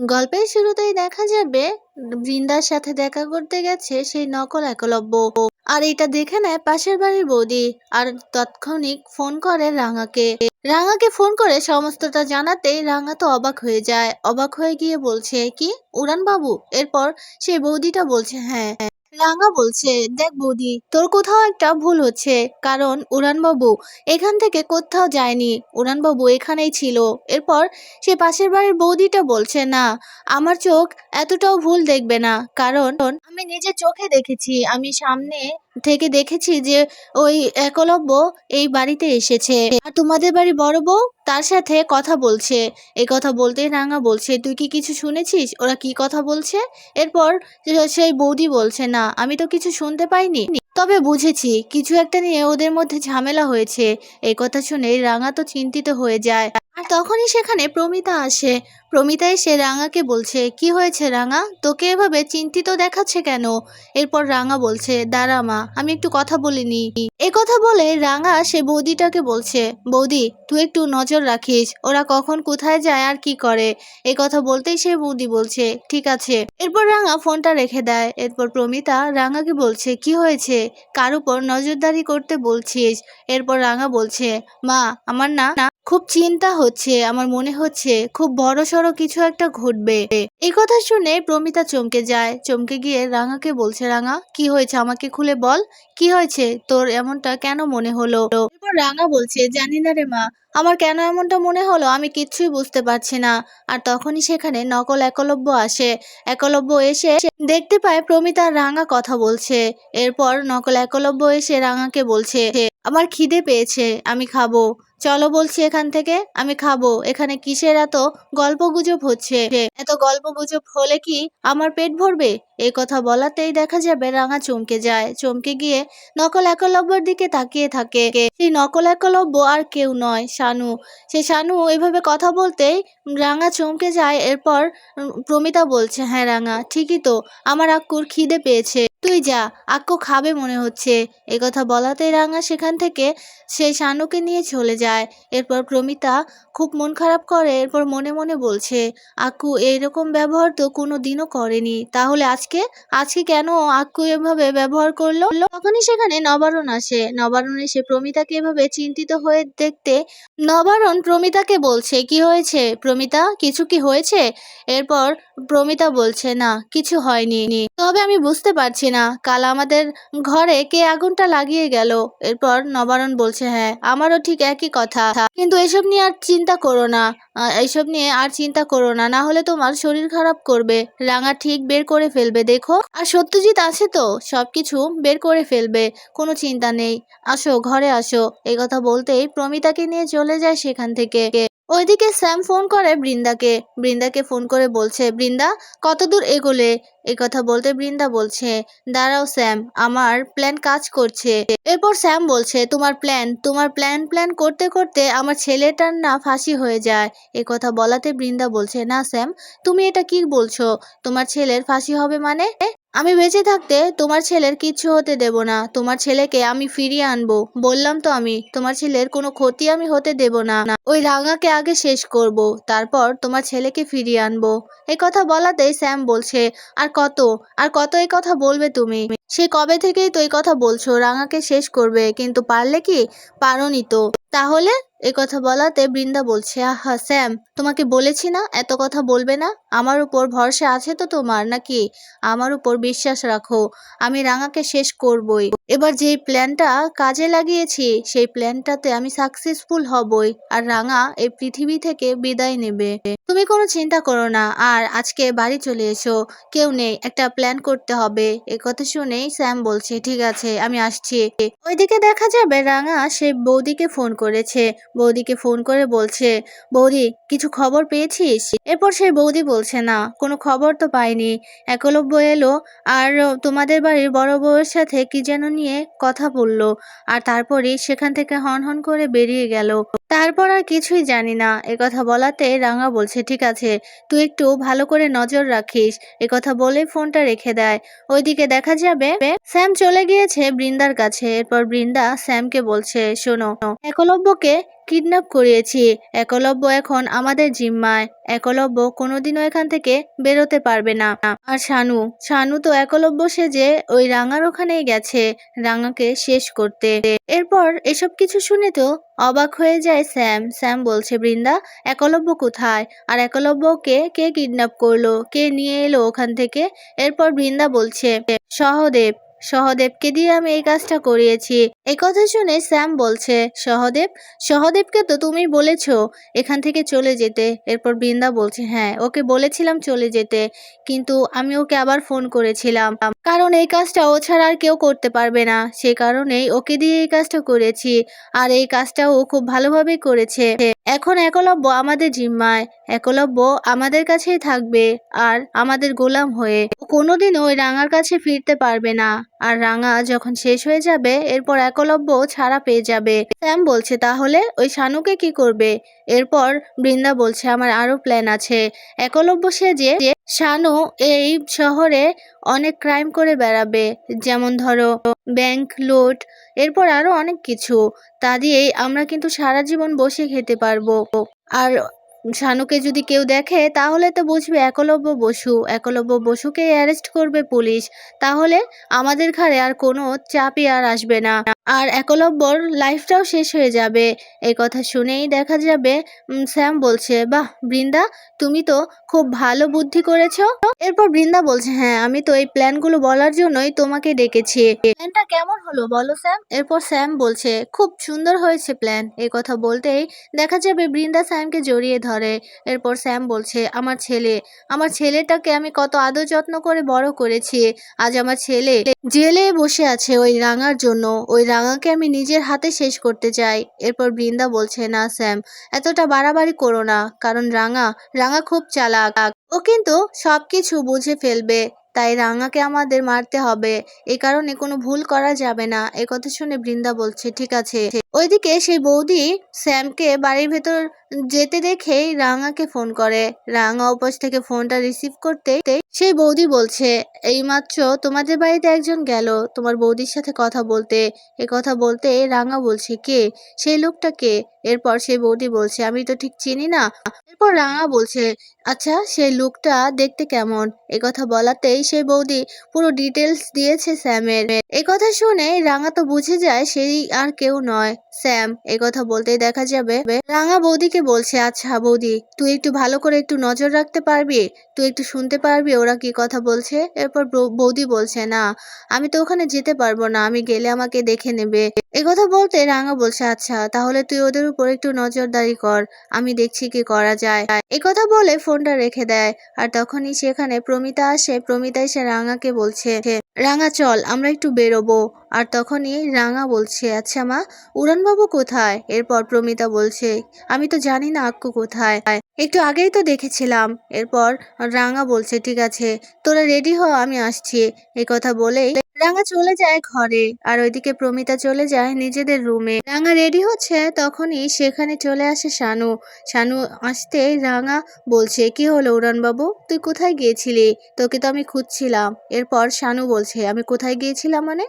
গল্পের শুরুতেই দেখা যাবে, বৃন্দার সাথে দেখা করতে গেছে সেই নকল একলব্য। আর এটা দেখে নেয় পাশের বাড়ির বৌদি, আর তৎক্ষণিক ফোন করে রাঙাকে। রাঙাকে ফোন করে সমস্তটা জানাতেই রাঙা তো অবাক হয়ে যায়। অবাক হয়ে গিয়ে বলছে, কি? উড়ান বাবু এরপর সেই বৌদিটা বলছে হ্যাঁ। রাঙা বলছে, দেখ বৌদি, তোর কোথাও একটা ভুল হচ্ছে। কারণ উড়ানবাবু এখান থেকে কোথাও যায়নি। উড়ানবাবু এখানেই ছিল। এরপর সে পাশের বাড়ির বৌদিটা বলছে, না, আমার চোখ এতটাও ভুল দেখবে না। কারণ আমি নিজে চোখে দেখেছি। আমি সামনে থেকে দেখেছি যে ওই একলব্য এই বাড়িতে এসেছে। আর তোমাদের বাড়ি বড় বউ? তার সাথে কথা বলছে। এই কথা বলতেই রাঙা বলছে, তুই কি কিছু শুনেছিস? ওরা কি কথা বলছে? এরপর সেই বৌদি বলছে, না, আমি তো কিছু শুনতে পাইনি। তবে বুঝেছি, কিছু একটা নিয়ে ওদের মধ্যে ঝামেলা হয়েছে। এই কথা শুনে রাঙা তো চিন্তিত হয়ে যায়। আর তখনই সেখানে প্রমিতা আসে। প্রমিতা এসে রাঙাকে বলছে, কি হয়েছে রাঙা? তোকে এভাবে চিন্তিত দেখাচ্ছে কেন? এরপর রাঙা বলছে, দাঁড়া মা, আমি একটু কথা বলিনি। এ কথা বলে রাঙা সে বৌদিটাকে বলছে, বৌদি, তুই একটু নজর রাখিস, ওরা কখন কোথায় যায় আর কি করে? এই কথা বলতেই সে বৌদি বলছে, ঠিক আছে। এরপর রাঙা ফোনটা রেখে দেয়। এরপর প্রমিতা রাঙাকে বলছে, কি হয়েছে? কার উপর নজরদারি করতে বলছিস? এরপর রাঙা বলছে, মা, আমার না খুব চিন্তা হচ্ছে, আমার মনে হচ্ছে খুব বড় সড়ো কিছু একটা ঘটবে। এই কথা শুনে প্রমিতা চমকে যায়। চমকে গিয়ে রাঙাকে বলছে, রাঙা, কি হয়েছে? আমাকে খুলে বল। কি হয়েছে? তোর এমনটা কেন মনে হলো? রাঙা বলছে, জানি না রে মা আমার কেন এমনটা মনে হলো আমি কিচ্ছুই বুঝতে পারছি না। আর তখনই সেখানে নকল একলব্য আসে। একলব্য এসে দেখতে পায় প্রমিতা আর রাঙা কথা বলছে। এরপর নকল একলব্য এসে রাঙাকে বলছে, আমার খিদে পেয়েছে, আমি খাব। চলো বলছি এখান থেকে, আমি খাব। এখানে কিসের এত গল্প গুজব হচ্ছে? এত গল্প গুজব হলে কি আমার পেট ভরবে? এই কথা বলাতেই দেখা যাবে রাঙা চমকে যায়। চমকে গিয়ে নকল একলব্যর দিকে তাকিয়ে থাকে। সেই নকল একলব্য আর কেউ নয় শানু। সে শানু এভাবে কথা বলতেই রাঙা চমকে যায়। এরপর প্রমিতা বলছে হ্যাঁ রাঙা, ঠিকই তো। আমার আক্কুর খিদে পেয়েছে। তুই যা, আক্কু খাবে মনে হচ্ছে। এ কথা বলাতেই রাঙা সেখান থেকে সেই শানুকে নিয়ে চলে যায়। এরপর প্রমিতা খুব মন খারাপ করে, এরপর মনে মনে বলছে, আক্কু, এইরকম ব্যবহার তো কোনো দিনও করেনি। তাহলে আজকে? আজকে কেন আক্কু এভাবে ব্যবহার করল? তখনই সেখানে নবারণ আসে। নবারণ এসে প্রমিতাকে এভাবে চিন্তিত হয়ে দেখতে নবারণ প্রমিতাকে বলছে, কি হয়েছে? প্রমিতা কিছু কি হয়েছে? এরপর প্রমিতা বলছে, না, কিছু হয়নি। তবে আমি বুঝতে পারছি না, কাল আমাদের ঘরে কে আগুনটা লাগিয়ে গেল? এরপর নবারণ বলছে হ্যাঁ আমারও ঠিক একই কথা। কিন্তু এসব নিয়ে আর চিন্তা করো না। এইসব নিয়ে আর চিন্তা করো না না হলে তোমার শরীর খারাপ করবে। রাঙা ঠিক বের করে ফেলবে, দেখো। আর সত্যজিৎ আছে তো, সবকিছু বের করে ফেলবে, কোনো চিন্তা নেই। আসো, ঘরে আসো। এই কথা বলতেই প্রমিতাকে নিয়ে চলে যায় সেখান থেকে। ওইদিকে স্যাম ফোন করে বৃন্দাকে। বৃন্দাকে ফোন করে বলছে, বৃন্দা কত দূর এগোলে? এই কথা বলতে বৃন্দা বলছে, দাঁড়াও স্যাম, আমার প্ল্যান কাজ করছে। এরপর স্যাম বলছে, তোমার প্ল্যান তোমার প্ল্যান প্ল্যান করতে করতে আমার ছেলেটার না ফাঁসি হয়ে যায়। এ কথা বলাতে বৃন্দা বলছে, না স্যাম, তুমি এটা কি বলছো? তোমার ছেলের ফাঁসি হবে মানে? আমি বেঁচে থাকতে তোমার ছেলের কিচ্ছু হতে দেব না। তোমার ছেলেকে আমি ফিরিয়ে আনব। বললাম তো আমি, তোমার ছেলের কোনো ক্ষতি আমি হতে দেব না। ওই রাঙাকে আগে শেষ করব, তারপর তোমার ছেলেকে ফিরিয়ে আনব। এই কথা বলাতেই স্যাম বলছে, আর কত? আর কত এই কথা বলবে তুমি? সে কবে থেকেই তো এই কথা বলছো? রাঙাকে শেষ করবে, কিন্তু পারলে কি? পারোনি তো। তাহলে? এ কথা বলাতে বৃন্দা বলছে, আহা, স্যাম, তোমাকে বলেছি না? এত কথা বলবে না? আমার উপর ভরসা আছে তো তোমার নাকি? আমার উপর বিশ্বাস রাখো। আমি রাঙাকে শেষ করবই। এবার যেই প্ল্যানটা কাজে লাগিয়েছি, সেই প্ল্যানটাতে আমি সাকসেসফুল হবই আর রাঙা এই পৃথিবী থেকে বিদায় নেবে। তুমি কোনো চিন্তা করো না, আর আজকে বাড়ি চলে এসো। কেউ নেই, একটা প্ল্যান করতে হবে। এ কথা শুনেই স্যাম বলছে, ঠিক আছে, আমি আসছি। ওইদিকে দেখা যাবে রাঙা সে বৌদিকে ফোন করেছে। বৌদিকে ফোন করে বলছে, বৌদি, কিছু খবর পেয়েছিস? এরপর সেই বৌদি বলছে, না, কোনো খবর তো পাইনি। একলব্য এলো, আর তোমাদের বাড়ির বড় বউয়ের সাথে কি যেন নিয়ে কথা বলল আর তারপরে সেখান থেকে হন হন করে বেরিয়ে গেল। তারপর আর কিছুই জানি না। কথা বলাতে রাঙা বলছে, ঠিক আছে, তুই একটু ভালো করে নজর রাখিস। কথা বলে ফোনটা রেখে দেয়। ওইদিকে দেখা যাবে, স্যাম চলে গিয়েছে বৃন্দার কাছে। এরপর বৃন্দা স্যামকে বলছে, শোনো, একলব্যকে কিডন্যাপ করিয়েছি। একলব্য এখন আমাদের জিম্মায়। একলব্য কোনোদিনও এখান থেকে বেরোতে পারবে না। আর শানু? শানু তো একলব্য সেজে ওই রাঙার ওখানেই গেছে, রাঙাকে শেষ করতে। এরপর এসব কিছু শুনে তো অবাক হয়ে যায় স্যাম। স্যাম বলছে, বৃন্দা, একলব্য কোথায়? আর একলব্যকে কে কিডন্যাপ করল? কে নিয়ে এলো ওখান থেকে? এরপর বৃন্দা বলছে, সহদেব সহদেবকে দিয়ে আমি এই কাজটা করিয়েছি। এই কথা শুনে স্যাম বলছে, সহদেব, সহদেবকে তো তুমি বলেছ, এখান থেকে চলে যেতে। এরপর বৃন্দা বলছে হ্যাঁ ওকে বলেছিলাম চলে যেতে, কিন্তু আমি ওকে আবার ফোন করেছিলাম। কারণ এই কাজটা ও ছাড়া আর কেউ করতে পারবে না। সে কারণেই ওকে দিয়ে এই কাজটা করেছি, আর এই কাজটা ও খুব ভালোভাবেই করেছে। এখন একলব্য আমাদের জিম্মায়, একলব্য আমাদের কাছেই থাকবে, আর আমাদের গোলাম হয়ে ও কোনোদিনও ওই রাঙার কাছে ফিরতে পারবে না। আর রাঙা যখন শেষ হয়ে যাবে, এরপর একলব্য ছাড়া পেয়ে যাবে। স্যাম বলছে, তাহলে ওই শানুকে কি করবে? এরপর বৃন্দা বলছে, আমার আরও প্ল্যান আছে। একলব্য সেজে যে শানু এই শহরে অনেক ক্রাইম করে বেড়াবে, যেমন ধরো ব্যাংক, লুট, এরপর আরও অনেক কিছু। তা দিয়েই আমরা কিন্তু সারা জীবন বসে খেতে পারব। আর শানুকে যদি কেউ দেখে, তাহলে তো বুঝবে একলব্য বসু, একলব্য বসুকে অ্যারেস্ট করবে পুলিশ। তাহলে আমাদের ঘাড়ে আর কোনো চাপই আর আসবে না। আর একলব্যর লাইফটাও শেষ হয়ে যাবে। এই কথা শুনেই দেখা যাবে স্যাম বলছে, বাহ, বৃন্দা, তুমি তো খুব ভালো বুদ্ধি করেছ। এরপর বৃন্দা বলছে হ্যাঁ আমি তো এই প্ল্যানগুলো বলার জন্যই তোমাকে ডেকেছি। প্ল্যানটা কেমন হলো বলো, স্যাম? এরপর স্যাম বলছে, খুব সুন্দর হয়েছে প্ল্যান। এই কথা বলতেই দেখা যাবে বৃন্দা স্যামকে জড়িয়ে ধরে এরপর স্যাম বলছে, আমার ছেলে, আমার ছেলেটাকে আমি কত আদর যত্ন করে বড় করেছি। আজ আমার ছেলে জেলে বসে আছে ওই রাঙার জন্য। ওই রাঙাকে আমি নিজের হাতে শেষ করতে চাই। এরপর বৃন্দা বলছে, না স্যাম, এতটা বাড়াবাড়ি করো না। কারণ রাঙা রাঙা খুব চালাক। ও কিন্তু সবকিছু বুঝে ফেলবে। তাই রাঙাকে আমাদের মারতে হবে। এ কারণে কোনো ভুল করা যাবে না। এ কথা শুনে বৃন্দা বলছে, ঠিক আছে। ওইদিকে সেই বৌদি স্যামকে বাড়ির ভেতর যেতে দেখেই রাঙাকে ফোন করে। রাঙা উপাস থেকে ফোনটা রিসিভ করতে সেই বৌদি বলছে, এইমাত্র তোমাদের বাড়িতে একজন গেল তোমার বৌদির সাথে কথা বলতে। এ কথা বলতে রাঙা বলছে, কে? সেই লোকটা কে? এরপর সেই বৌদি বলছে, আমি তো ঠিক চিনি না। এরপর রাঙা বলছে আচ্ছা সেই লোকটা দেখতে কেমন? এ কথা বলাতেই সেই বৌদি পুরো ডিটেলস দিয়েছে স্যামের। এ কথা শুনে রাঙা তো বুঝে যায়, সেই আর কেউ নয়। স্যাম, এ কথা বলতেই দেখা যাবে। রাঙা বৌদিকে বলছে আচ্ছা বৌদি, তুই একটু ভালো করে একটু নজর রাখতে পারবি? তুই একটু শুনতে পারবি ওরা কি কথা বলছে? এরপর বৌদি বলছে, না, আমি তো ওখানে যেতে পারব না, আমি গেলে আমাকে দেখে নেবে। এ কথা বলতে রাঙা বলছে আচ্ছা তাহলে তুই ওদের উপর একটু নজরদারি কর, আমি দেখছি কি করা যায়। এ কথা বলে ফোনটা রেখে দেয়, আর তখনই সেখানে প্রমিতা আসে। প্রমিতা এসে রাঙাকে বলছে রাঙা, চল, আমরা একটু বেরোবো। আর তখনই রাঙা বলছে আচ্ছা মা, উড়ানবাবু কোথায়? এরপর প্রমিতা বলছে, আমি তো জানি না আক্কু কোথায়। একটু আগেই তো দেখেছিলাম। এরপর রাঙা বলছে, ঠিক আছে, তোরা রেডি হ, আমি আসছি। এ কথা বলেই রাঙা চলে যায় ঘরে, আর ওইদিকে প্রমিতা চলে যায় নিজেদের রুমে। রাঙা রেডি হচ্ছে তখনই সেখানে চলে আসে শানু। শানু আসতে রাঙা বলছে, কি হলো উড়ানবাবু? তুই কোথায় গিয়েছিলি? তোকে তো আমি খুঁজছিলাম। এরপর শানু বলছে, আমি কোথায় গিয়েছিলাম মানে?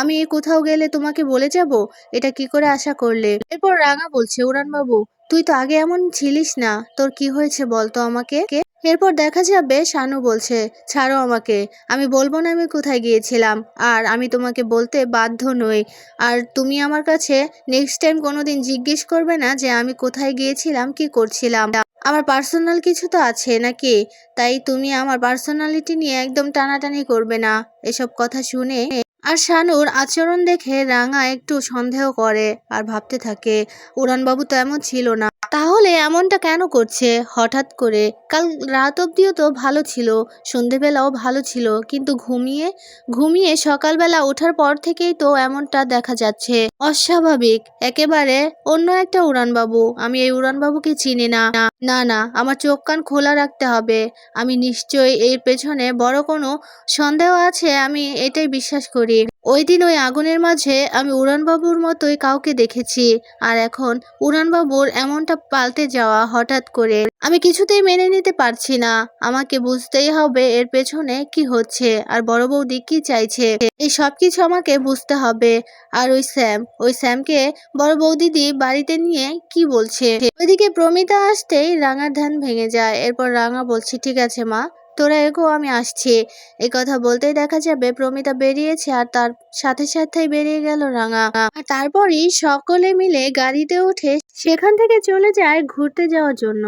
আমি কোথাও গেলে তোমাকে বলে যাব? এটা কি করে আশা করলে? এরপর রাঙা বলছে, উড়ানবাবু, তুই তো আগে এমন ছিলিস না। তোর কি হয়েছে বলতো আমাকে? এরপর দেখা যাবে শানু বলছে, ছাড়ো আমাকে, আমি বলব না আমি কোথায় গিয়েছিলাম, আর আমি তোমাকে বলতে বাধ্য নই। আর তুমি আমার কাছে নেক্সট টাইম কোনো দিন জিজ্ঞেস করবে না যে আমি কোথায় গিয়েছিলাম, কি করছিলাম। আমার পার্সোনাল কিছু তো আছে নাকি? তাই তুমি আমার পার্সোনালিটি নিয়ে একদম টানাটানি করবে না। এসব কথা শুনে আর শানুর আচরণ দেখে রাঙা একটু সন্দেহ করে আর ভাবতে থাকে, উড়ানবাবু তো এমন ছিল না। তাহলে এমনটা কেন করছে? হঠাৎ করে কাল রাত অবধিও তো ভালো ছিল, সন্ধেবেলাও ভালো ছিল, কিন্তু ঘুমিয়ে ঘুমিয়ে সকালবেলা ওঠার পর থেকেই তো এমনটা দেখা যাচ্ছে। অস্বাভাবিক, একেবারে অন্য একটা উড়ানবাবু। আমি এই উড়ানবাবুকে চিনি না। না না, আমার চোখ কান খোলা রাখতে হবে। আমি নিশ্চয়ই এর পেছনে বড় কোনো সন্দেহ আছে? আমি এটাই বিশ্বাস করি। ওই দিন ওই আগুনের মাঝে আমি উড়ানবাবুর মতোই কাউকে দেখেছি। আর এখন উড়ানবাবুর এমনটা পাল্টে যাওয়া হঠাৎ করে আমি কিছুতেই মেনে নিতে পারছি না। আমাকে বুঝতেই হবে এর পেছনে কি হচ্ছে আর বড় বৌদি কি চাইছে। এই সব কিছু আমাকে বুঝতে হবে। আর ওই স্যাম, ওই স্যামকে বড় বৌদিদি বাড়িতে নিয়ে কি বলছে? ওইদিকে প্রমিতা আসতেই রাঙার ধ্যান ভেঙে যায়। এরপর রাঙা বলছে, ঠিক আছে মা তোরা এগো, আমি আসছি। এই কথা বলতেই দেখা যাবে, প্রমিতা বেরিয়েছে আর তার সাথে সাথেই বেরিয়ে গেল রাঙা। আর তারপরই সকলে মিলে গাড়িতে উঠে সেখান থেকে চলে যায় ঘুরতে যাওয়ার জন্য।